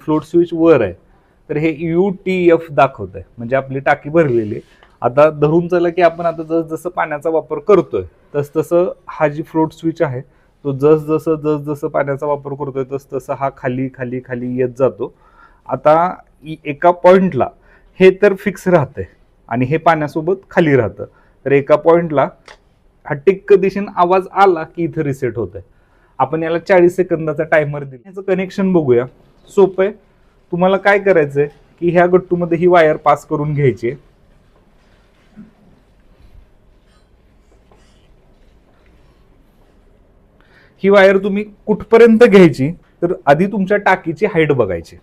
Float switch वर आहे. तर हे यू टी एफ दाखवत आहे म्हणजे आपली टाकी भरलेली आहे. आता धरून चला की आपण आता जस जसं पाण्याचा वापर करतोय तस तसं हा जी फ्लोट स्विच आहे तो जस जसं जस जसं पाण्याचा वापर करतोय तस तसं हा खाली खाली खाली येत जातो. आता एका पॉईंटला हे तर फिक्स राहतंय आणि हे पाण्यासोबत खाली राहतं. तर एका पॉईंटला हा टिक्क दिशेने आवाज आला की इथं रिसेट होत आहे आपण याला चाळीस सेकंदाचा टायमर दिला. याचं कनेक्शन बघूया. सोपं आहे. तुम्हाला काय करायचंय की ह्या गट्टूमध्ये ही वायर पास करून घ्यायची ही वायर तुम्ही कुठपर्यंत घ्यायची? तर आधी तुमच्या टाकीची हाईट बघायची.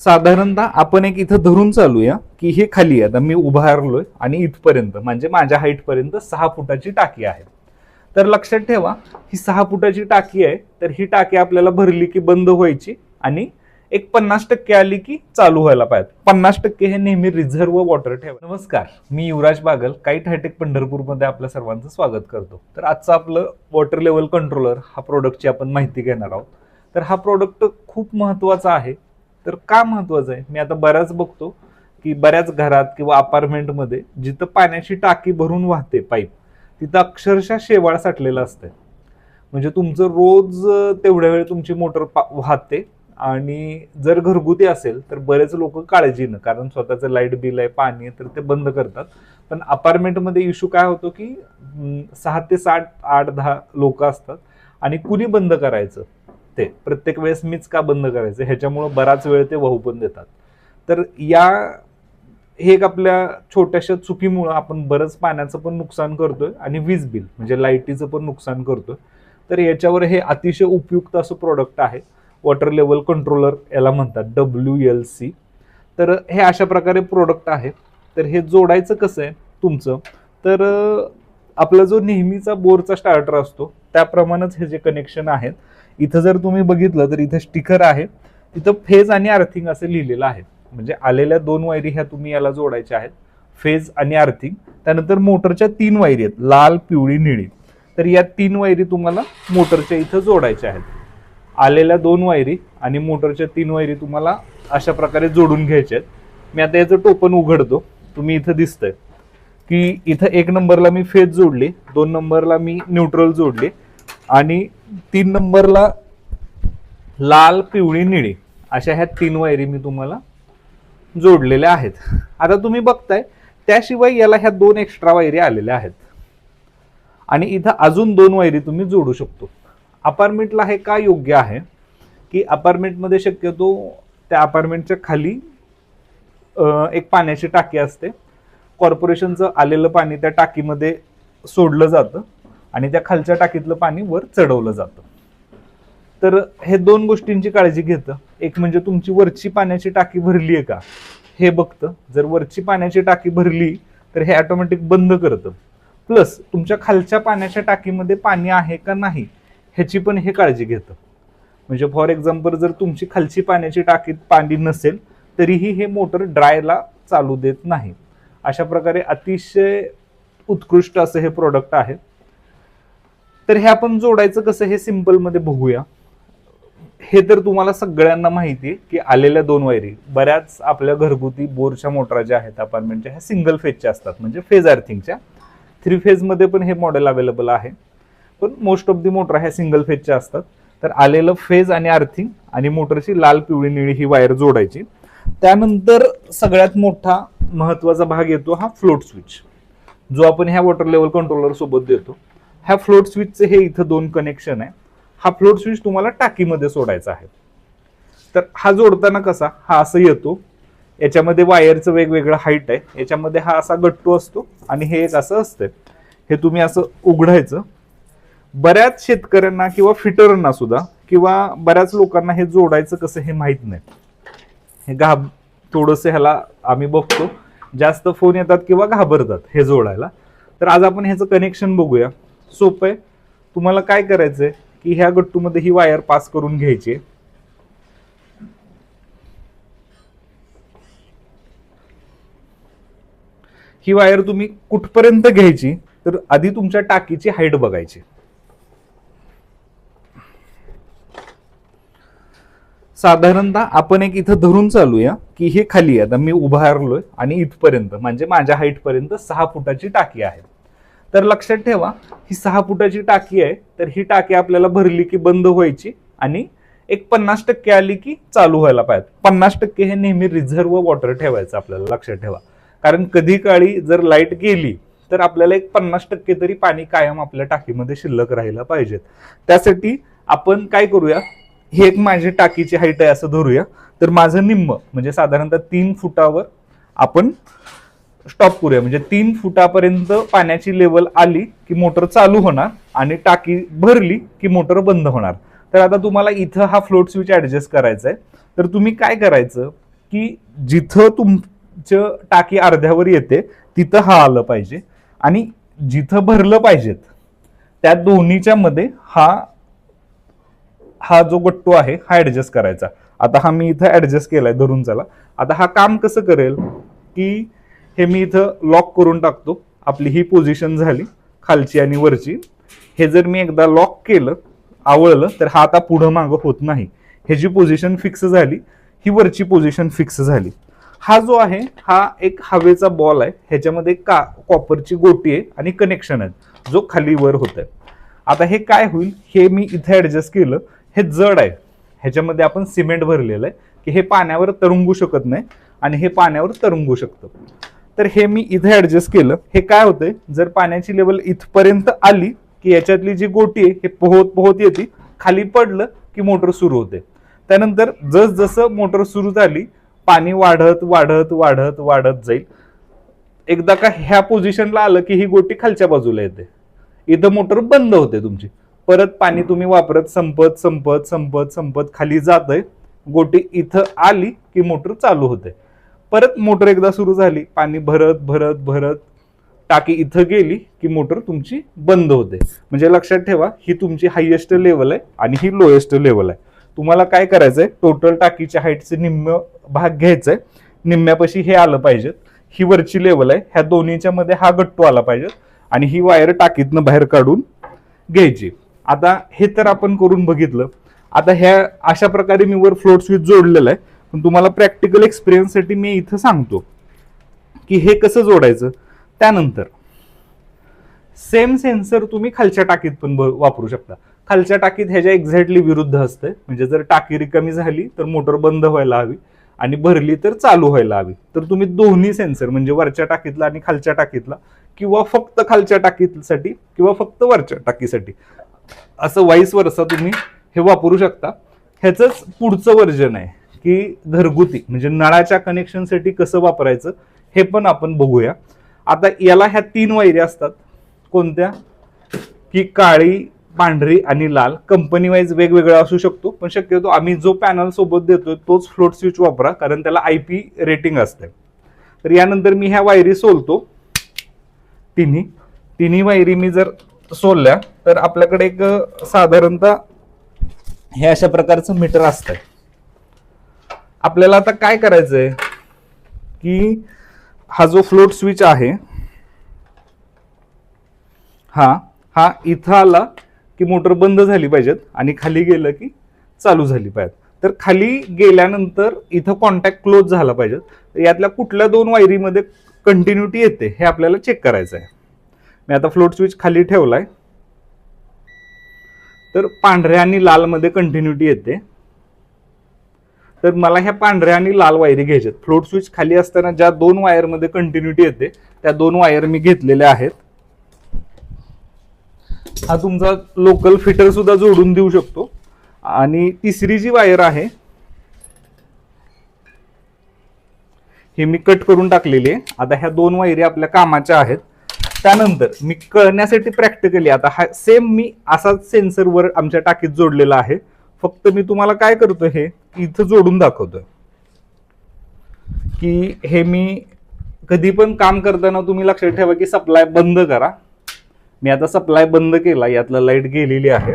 साधारणतः आपण एक इथं धरून चालूया की हे खाली आता मी उभारलोय आणि इथपर्यंत म्हणजे माझ्या हाईटपर्यंत सहा फुटाची टाकी आहे. तर लक्षात ठेवा ही सहा फुटाची टाकी आहे तर ही टाकी आपल्याला भरली की बंद व्हायची आणि एक पन्नास टक्के आली की चालू व्हायला पाहिजे. पन्नास टक्के हे नेहमी रिझर्व्ह वॉटर ठेवा. नमस्कार मी युवराज बागल काही हायटेक पंढरपूरमध्ये आपल्या सर्वांचं स्वागत करतो. तर आजचं आपलं वॉटर लेवल कंट्रोलर हा प्रोडक्टची आपण माहिती घेणार आहोत. तर हा प्रोडक्ट खूप महत्त्वाचा आहे. तर का महत्त्वाचं आहे? मी आता बऱ्याच बघतो की बऱ्याच घरात किंवा अपार्टमेंटमध्ये जिथं पाण्याची टाकी भरून वाहते पाईप तिथं अक्षरशः शेवाळ साठलेलं असतं म्हणजे तुमचं रोज तेवढ्या वेळ तुमची मोटर वाहते आणि जर घरगुती असेल तर बरेच लोक काळजीनं कारण स्वतःचं लाइट बिल आहे पाणी आहे तर ते बंद करतात. पण अपार्टमेंटमध्ये इश्यू काय होतो की सहा ते सात आठ दहा लोक असतात आणि कुणी बंद करायचं? ते. प्रत्येक वेळेस मीच का बंद करायचं? ह्याच्यामुळं बराच वेळ ते वाहू पण देतात. तर या हे एक आपल्या छोट्याशा चुकीमुळं आपण बरंच पाण्याचं पण नुकसान करतोय आणि वीज बिल म्हणजे लाईटीचं पण नुकसान करतोय. तर याच्यावर हे अतिशय उपयुक्त असं प्रोडक्ट आहे. वॉटर लेवल कंट्रोलर याला म्हणतात डब्ल्यू एल सी तर हे अशा प्रकारे प्रोडक्ट आहे. तर हे जोडायचं कसं आहे तुमचं? तर आपला जो नेहमीचा बोरचा स्टार्टर असतो त्याप्रमाणेच हे जे कनेक्शन आहेत इथं जर तुम्ही बघितलं तर इथं स्टिकर आहे. तिथं फेज आणि अर्थिंग असं लिहिलेलं आहे. म्हणजे आलेल्या दोन वायरी ह्या तुम्ही याला जोडायच्या आहेत. फेज आणि आर्थिंग. त्यानंतर मोटरच्या तीन वायरी आहेत. लाल पिवळी निळी. तर या तीन वायरी तुम्हाला मोटरच्या इथं जोडायच्या आहेत. आलेल्या दोन वायरी आणि मोटरच्या तीन वायरी तुम्हाला अशा प्रकारे जोडून घ्यायच्या आहेत. मी आता याचं टोपण उघडतो. तुम्ही इथं दिसतंय. की इथं एक नंबरला मी फेज जोडली दोन नंबरला मी न्यूट्रल जोडली आणि तीन नंबरला लाल पिवळी निळी अशा ह्या तीन वायरी मी तुम्हाला जोडलेल्या आहेत. आता तुम्ही बघताय त्याशिवाय याला ह्या दोन एक्स्ट्रा वायरी आलेल्या आहेत. आणि इथं अजून दोन वायरी तुम्ही जोडू शकतो. अपार्टमेंटला हे का योग्य आहे? की अपार्टमेंटमध्ये शक्यतो त्या अपार्टमेंटच्या खाली एक पाण्याची टाकी असते. कॉर्पोरेशनचं आलेलं पाणी त्या टाकीमध्ये सोडलं जातं आणि त्या खालच्या टाकीतलं पाणी वर चढवलं जातं. तर हे दोन गोष्टींची काळजी घेतं. एक म्हणजे तुमची वरची पाण्याची टाकी भरली आहे का? हे बघतं. जर वरची पाण्याची टाकी भरली तर हे ऑटोमॅटिक बंद करतं. प्लस तुमच्या खालच्या पाण्याच्या टाकीमध्ये पाणी आहे का नाही ह्याची पण हे काळजी घेतं. म्हणजे फॉर एक्झाम्पल जर तुमची खालची पाण्याची टाकीत पाणी नसेल तरीही हे मोटर ड्रायला चालू देत नाही. अशा प्रकारे अतिशय उत्कृष्ट असं हे प्रोडक्ट आहे. तर हे आपण जोडायचं कसं हे सिम्पलमध्ये बघूया. हे तर तुम्हाला सगळ्यांना माहिती आहे की आलेल्या दोन वायरी बऱ्याच आपल्या घरगुती बोरच्या मोटरा ज्या आहेत अपार्टमेंटच्या ह्या सिंगल फेजच्या असतात. म्हणजे फेज अर्थिंगच्या थ्री फेजमध्ये पण हे मॉडेल अवेलेबल आहे. पण मोस्ट ऑफ दी मोटर ह्या सिंगल फेजच्या असतात. तर आलेलं फेज आणि अर्थिंग आणि मोटरची लाल पिवळी निळी ही वायर जोडायची. त्यानंतर सगळ्यात मोठा महत्त्वाचा भाग येतो हा फ्लोट स्विच जो आपण ह्या वॉटर लेवल कंट्रोलर सोबत देतो. ह्या फ्लोट स्विचचे हे इथं दोन कनेक्शन आहे. हा फ्लोट स्विच तुम्हाला टाकीमध्ये सोडायचा आहे. तर हा जोडताना कसा? हा असं येतो. याच्यामध्ये वायरचं वेगवेगळं हाईट आहे. याच्यामध्ये हा असा गट्टू असतो आणि हे एक असं असतं हे तुम्ही असं उघडायचं. बऱ्याच शेतकऱ्यांना किंवा फिटरांना सुद्धा किंवा बऱ्याच लोकांना हे जोडायचं कसं हे माहीत नाही. हे घाब थोडंसं ह्याला आम्ही बघतो. जास्त फोन येतात किंवा घाबरतात हे जोडायला. तर आज आपण ह्याचं कनेक्शन बघूया. सोपं आहे. तुम्हाला काय करायचंय? की ह्या गट्टूमध्ये ही वायर पास करून घ्यायची ही वायर तुम्ही कुठपर्यंत घ्यायची? तर आधी तुमच्या टाकीची हाईट बघायची. साधारणतः आपण एक इथं धरून चालूया की हे खाली आता मी उभारलोय आणि इथपर्यंत म्हणजे माझ्या हाईटपर्यंत सहा फुटाची टाकी आहे. तर लक्षात ठेवा ही सहा फुटाची टाकी आहे तर ही टाकी आपल्याला भरली की बंद व्हायची आणि एक पन्नास टक्के आली की चालू व्हायला पाहिजे. पन्नास टक्के हे नेहमी रिझर्व्ह वॉटर ठेवायचं आपल्याला लक्षात ठेवा. कारण कधी काळी जर लाइट गेली तर आपल्याला एक पन्नास टक्के तरी पाणी कायम आपल्या टाकीमध्ये शिल्लक राहायला पाहिजेत. त्यासाठी आपण काय करूया ही एक माझी टाकीची हाईट आहे असं धरूया. तर माझं निम्म म्हणजे साधारणतः तीन फुटावर आपण स्टॉप करूया. म्हणजे तीन फुटापर्यंत पाण्याची लेवल आली की मोटर चालू होणार आणि टाकी भरली की मोटर बंद होणार. तर आता तुम्हाला इथं हा फ्लोट स्विच ॲडजस्ट करायचा आहे तर तुम्ही काय करायचं की जिथं तुमचं टाकी अर्ध्यावर येते तिथं हा आलं पाहिजे. आणि जिथं भरलं पाहिजेत त्या दोन्हीच्या मध्ये हा हा जो गट्टू आहे हा ॲडजस्ट करायचा. आता हा मी इथं ॲडजस्ट केलाय धरून चला आता हा काम कसं करेल की हे मी इथं लॉक करून टाकतो. आपली ही पोझिशन झाली खालची आणि वरची. हे जर मी एकदा लॉक केलं आवळलं तर हा आता पुढं मागं होत नाही. हे जी पोझिशन फिक्स झाली ही वरची पोझिशन फिक्स झाली. हा जो आहे हा एक हवेचा बॉल आहे. ह्याच्यामध्ये का कॉपरची गोटी आहे आणि कनेक्शन आहे. जो खाली वर होत आहे आता हे काय होईल? हे मी इथे ॲडजस्ट केलं. हे जड आहे. ह्याच्यामध्ये आपण सिमेंट भरलेलं आहे. की हे पाण्यावर तरंगू शकत नाही आणि हे पाण्यावर तरंगू शकतं. तर हे मी इथे ऍडजस्ट केलं. हे काय होतंय? जर पाण्याची लेवल इथपर्यंत आली की याच्यातली जी गोटी आहे हे पोहत पोहत येते खाली पडलं की मोटर सुरू होते. त्यानंतर जसजसं मोटर सुरू झाली पाणी वाढत वाढत वाढत वाढत जाईल. एकदा का ह्या पोझिशनला आलं की ही गोटी खालच्या बाजूला येते. इथं मोटर बंद होते तुमची. परत पाणी तुम्ही वापरत संपत संपत संपत संपत खाली जात आहे गोटी इथं आली की मोटर चालू होते. परत मोटर एकदा सुरू झाली पाणी भरत भरत भरत टाकी इथं गेली की मोटर तुमची बंद होते. म्हणजे लक्षात ठेवा ही तुमची हायेस्ट लेवल आहे आणि ही लोएस्ट लेवल आहे. तुम्हाला काय करायचंय? टोटल टाकीच्या हाईटचे निम्म भाग घ्यायचंय. निम्म्यापाशी हे आलं पाहिजे ही वरची लेवल आहे. ह्या दोन्हीच्या मध्ये हा गट्टू आला पाहिजे आणि ही वायर टाकीतनं बाहेर काढून घ्यायची. आता हे तर आपण करून बघितलं. आता ह्या अशा प्रकारे मी वर फ्लोट स्विच जोडलेलं आहे. पण तुम्हाला प्रॅक्टिकल एक्सपिरियन्ससाठी मी इथं सांगतो की हे कसं जोडायचं. त्यानंतर सेम सेन्सर तुम्ही खालच्या टाकीत पण वापरू शकता. खालच्या टाकीत ह्याच्या एक्झॅक्टली विरुद्ध असते म्हणजे जर टाकी रिकामी झाली तर मोटर बंद व्हायला हवी आणि भरली तर चालू व्हायला हवी. तर तुम्ही दोन्ही सेन्सर म्हणजे वरच्या टाकीतला आणि खालच्या टाकीतला किंवा फक्त खालच्या टाकीसाठी किंवा फक्त वरच्या टाकीसाठी असं वाईस वर्षा तुम्ही हे वापरू शकता. ह्याचंच पुढचं वर्जन आहे. की घरगुती म्हणजे नळाच्या कनेक्शनसाठी कसं वापरायचं हे पण आपण बघूया. आता याला ह्या तीन वायऱ्या असतात. कोणत्या? की काळी पांढरी आणि लाल. कंपनी वाईज वेगवेगळा असू शकतो पण शक्यतो आम्ही जो पॅनल सोबत देतोय तोच फ्लोट स्विच वापरा कारण त्याला आय पी रेटिंग असते. तर यानंतर मी ह्या वायरी सोलतो. तिन्ही. तिन्ही वायरी मी जर सोलल्या तर आपल्याकडे एक साधारणतः हे अशा प्रकारचं मीटर असतं आपल्याला आता काय करायचंय? की हा जो फ्लोट स्विच आहे हा हा इथं आला की मोटर बंद झाली पाहिजेत आणि खाली गेलं की चालू झाली पाहिजेत. तर खाली गेल्यानंतर इथं कॉन्टॅक्ट क्लोज झाला पाहिजे तर यातल्या कुठल्या दोन वायरीमध्ये कंटिन्युटी येते हे आपल्याला चेक करायचं आहे मी आता फ्लोट स्विच खाली ठेवलाय. तर पांढऱ्या आणि लाल मध्ये कंटिन्युटी येते. तर मला ह्या पांढऱ्या आणि लाल वायरी घ्यायच्यात. फ्लोट स्विच खाली असताना ज्या दोन वायरमध्ये कंटिन्युटी येते त्या दोन वायर मी घेतलेल्या आहेत. हा तुमचा लोकल फिटर सुद्धा जोडून देऊ शकतो. आणि तिसरी जी वायर आहे हे मी कट करून टाकलेली आहे. आता ह्या दोन वायरी आपल्या कामाच्या आहेत. त्यानंतर मी कळण्यासाठी प्रॅक्टिकली आता हा सेम मी असाच सेन्सरवर आमच्या टाकीत जोडलेला आहे. फक्त मी तुम्हाला काय करतो हे इथं जोडून दाखवतोय. की हे मी कधी पण काम करताना तुम्ही लक्षात ठेवा की सप्लाय बंद करा. मी आता सप्लाय बंद केला यातला लाइट गेलेली आहे.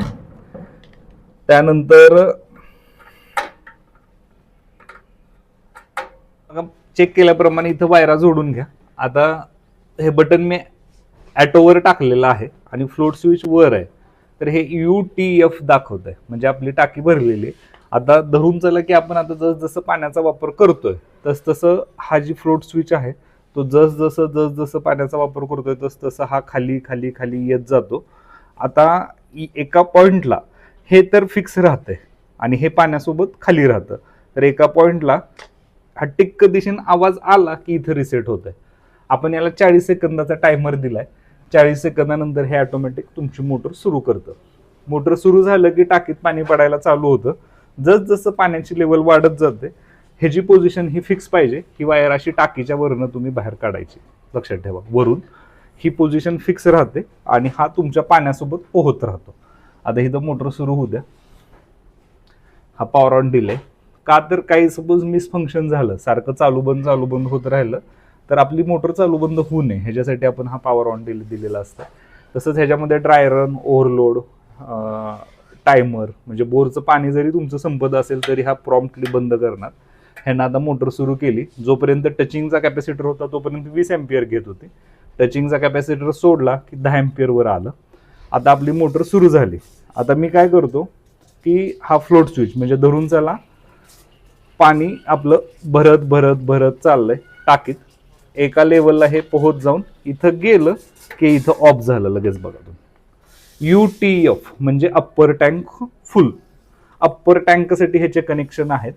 त्यानंतर चेक केल्याप्रमाणे इथं वायरा जोडून घ्या. आता हे बटन मी ॲटोवर टाकलेलं आहे आणि फ्लोट स्विच वर आहे. तर हे यू टी एफ दाखवत आहे म्हणजे आपली टाकी भरलेली आहे. आता धरून चला की आपण आता जस जसं पाण्याचा वापर करतोय तस तसं हा जी फ्लोट स्विच आहे तो जस जसं जस जसं पाण्याचा वापर करतोय तस तसं हा खाली खाली खाली येत जातो. आता इ- एका पॉईंटला हे तर फिक्स राहतंय आणि हे पाण्यासोबत खाली राहतं. तर एका पॉईंटला हा टिक्क दिशेने आवाज आला की इथं रिसेट होत आहे आपण याला चाळीस सेकंदाचा टायमर दिलाय. चाळीस सेकंदानंतर हे ऑटोमॅटिक तुमची मोटर सुरू करतं. मोटर सुरू झालं की टाकीत पाणी पडायला चालू होतं. जसजसं पाण्याची लेवल वाढत जाते ह्याची पोझिशन ही फिक्स पाहिजे ही वायर अशी टाकीच्या वरनं तुम्ही बाहेर काढायची. लक्षात ठेवा. वरून ही पोझिशन फिक्स राहते आणि हा तुमच्या पाण्यासोबत पोहत राहतो. आता इथं मोटर सुरू होऊ द्या. हा पॉवर ऑन डिले का तर काही सपोज मिसफंक्शन झालं सारखं चालू बंद चालू बंद होत राहिलं तर आपली मोटर चालू बंद होऊ नये. ह्याच्यासाठी आपण हा पॉवर ऑन डिले दिलेला असतं. तसंच ह्याच्यामध्ये ड्राय रन ओव्हरलोड टायमर म्हणजे बोरचं पाणी जरी तुमचं संपत असेल तरी हा प्रॉम्प्टली बंद करणार. ह्यांना आता मोटर सुरू केली. जोपर्यंत टचिंगचा कॅपॅसिटर होता तोपर्यंत वीस एम्पियर घेत होती. टचिंगचा कॅपॅसिटर सोडला की दहा एम्पियरवर आलं. आता आपली मोटर सुरू झाली. आता मी काय करतो की हा फ्लोट स्विच म्हणजे धरून चला. पाणी आपलं भरत भरत भरत चाललंय. टाकीत. एका लेवलला हे पोहोच जाऊन इथं गेलं की इथं ऑफ झालं लगेच बघा तुम्ही. यू टी एफ म्हणजे अप्पर टँक फुल अप्पर टँकसाठी ह्याचे कनेक्शन आहेत.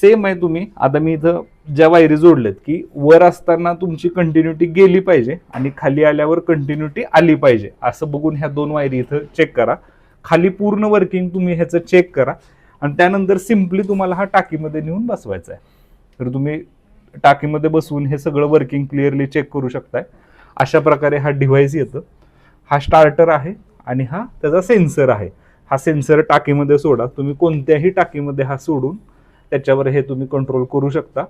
सेम आहे तुम्ही. आता मी इथं ज्या वायरी जोडलेत की वर असताना तुमची कंटिन्युटी गेली पाहिजे आणि खाली आल्यावर कंटिन्युटी आली पाहिजे. असं बघून ह्या दोन वायरी इथं चेक करा. खाली पूर्ण वर्किंग तुम्ही ह्याचं चेक करा. आणि त्यानंतर सिम्पली तुम्हाला हा टाकीमध्ये नेऊन बसवायचा आहे. तर तुम्ही टाकीमध्ये बसवून हे सगळं वर्किंग क्लिअरली चेक करू शकताय. अशा प्रकारे हा डिव्हाइस येतं. हा स्टार्टर आहे. आणि हा त्याचा सेन्सर आहे. हा सेन्सर टाकीमध्ये सोडा. तुम्ही कोणत्याही टाकीमध्ये हा सोडून त्याच्यावर हे तुम्ही कंट्रोल करू शकता.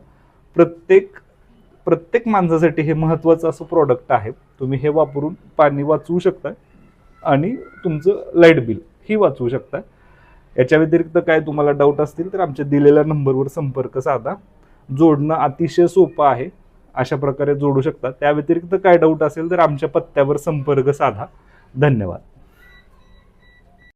प्रत्येक प्रत्येक माणसासाठी हे महत्त्वाचं असं प्रॉडक्ट आहे. तुम्ही हे वापरून पाणी वाचवू शकता आणि तुमचं लाइट बिल ही वाचवू शकता. याच्या व्यतिरिक्त काय तुम्हाला डाऊट असतील तर आमच्या दिलेल्या नंबरवर संपर्क साधा. जोडणं अतिशय सोपं आहे. अशा प्रकारे जोडू शकता. त्या व्यतिरिक्त काय डाऊट असेल तर आमच्या पत्त्यावर संपर्क साधा. धन्यवाद.